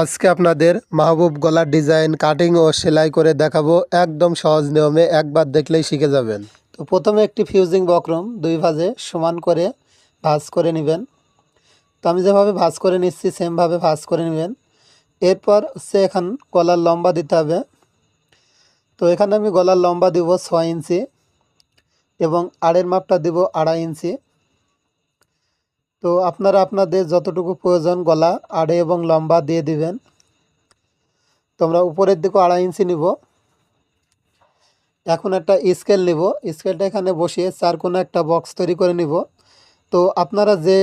আজকে আপনাদের মাহবুব গলার ডিজাইন কাটিং ও সেলাই করে দেখাবো একদম সহজ নিয়মে, একবার দেখলেই শিখে যাবেন। তো প্রথমে একটি ফিউজিং বক্রম দুই ভাঁজে সমান করে ভাঁজ করে নেবেন। তো আমি যেভাবে ভাঁজ করে নিচ্ছি, সেমভাবে ভাঁজ করে নেবেন। এরপর হচ্ছে এখান গলার লম্বা দিতে হবে। তো এখানে আমি গলার লম্বা দিব ছয় ইঞ্চি এবং আড়ের মাপটা দিব আড়াই ইঞ্চি। তো আপনারা আপনাদের যতটুকু প্রয়োজন গলা, আড়ে এবং লম্বা দিয়ে দিবেন। তোমরা উপরের দিকে আড়াই ইঞ্চি নিব। এখন একটা স্কেল নিব। স্কেলটা এখানে বসিয়ে চার কোনো একটা বক্স তৈরি করে নিব। তো আপনারা যে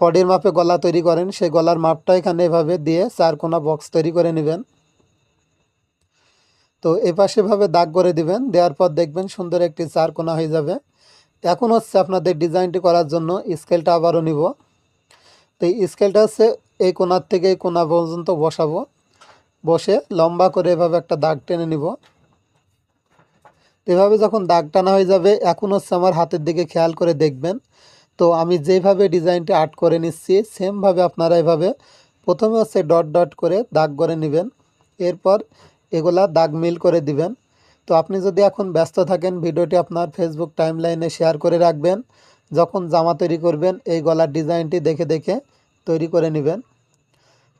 পডির মাপে গলা তৈরি করেন, সেই গলার মাপটা এখানে এভাবে দিয়ে চার কোনা বক্স তৈরি করে নেবেন। তো এপাশেভাবে দাগ করে দিবেন। দেওয়ার পর দেখবেন সুন্দর একটি চার কোনা হয়ে যাবে। এখন হচ্ছে আপনাদের ডিজাইনটি করার জন্য স্কেলটা আবারও নিব। তো এই স্কেলটা হচ্ছে এই কোনার থেকে এই কোনা পর্যন্ত বসাবো। বসে লম্বা করে এভাবে একটা দাগ টেনে নিব। এভাবে যখন দাগ টানা হয়ে যাবে, এখন হচ্ছে আমার হাতের দিকে খেয়াল করে দেখবেন। তো আমি যেভাবে ডিজাইনটি আর্ট করে নিচ্ছি, সেমভাবে আপনারা এভাবে প্রথমে হচ্ছে ডট ডট করে দাগ করে নেবেন। এরপর এগুলা দাগ মিল করে দিবেন। তো আপনি যদি এখন ব্যস্ত থাকেন, ভিডিওটি আপনার ফেসবুক টাইমলাইনে শেয়ার করে রাখবেন। যখন জামা তৈরি করবেন, এই গলার ডিজাইনটি দেখে দেখে তৈরি করে নেবেন।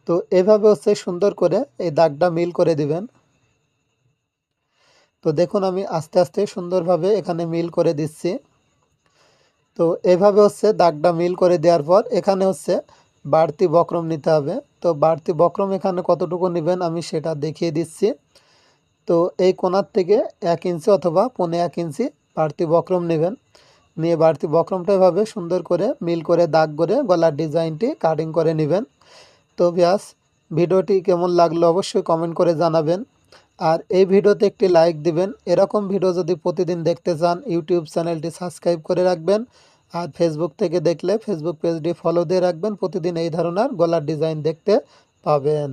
তো এভাবে হচ্ছে সুন্দর করে এই দাগটা মিল করে দিবেন। তো দেখুন, আমি আস্তে আস্তে সুন্দরভাবে এখানে মিল করে দিচ্ছি। তো এভাবে হচ্ছে দাগটা মিল করে দেওয়ার পর এখানে হচ্ছে বাড়তি বক্রম নিতে হবে। তো বাড়তি বক্রম এখানে কতটুকু নেবেন আমি সেটা দেখিয়ে দিচ্ছি। তো এই কোণার থেকে এক ইঞ্চি অথবা পনে এক ইঞ্চি বাড়তি বক্রম নেবেন। নিয়ে বাড়তি বক্রমটা এভাবে সুন্দর করে মিল করে দাগ করে গলার ডিজাইনটি কাটিং করে নেবেন। তো ব্যাস, ভিডিওটি কেমন লাগল অবশ্যই কমেন্ট করে জানাবেন। আর এই ভিডিওতে একটি লাইক দিবেন। এরকম ভিডিও যদি প্রতিদিন দেখতে চান, ইউটিউব চ্যানেলটি সাবস্ক্রাইব করে রাখবেন। আর ফেসবুক থেকে দেখলে ফেসবুক পেজটি ফলো দিয়ে রাখবেন। প্রতিদিন এই ধরনের গলার ডিজাইন দেখতে পাবেন।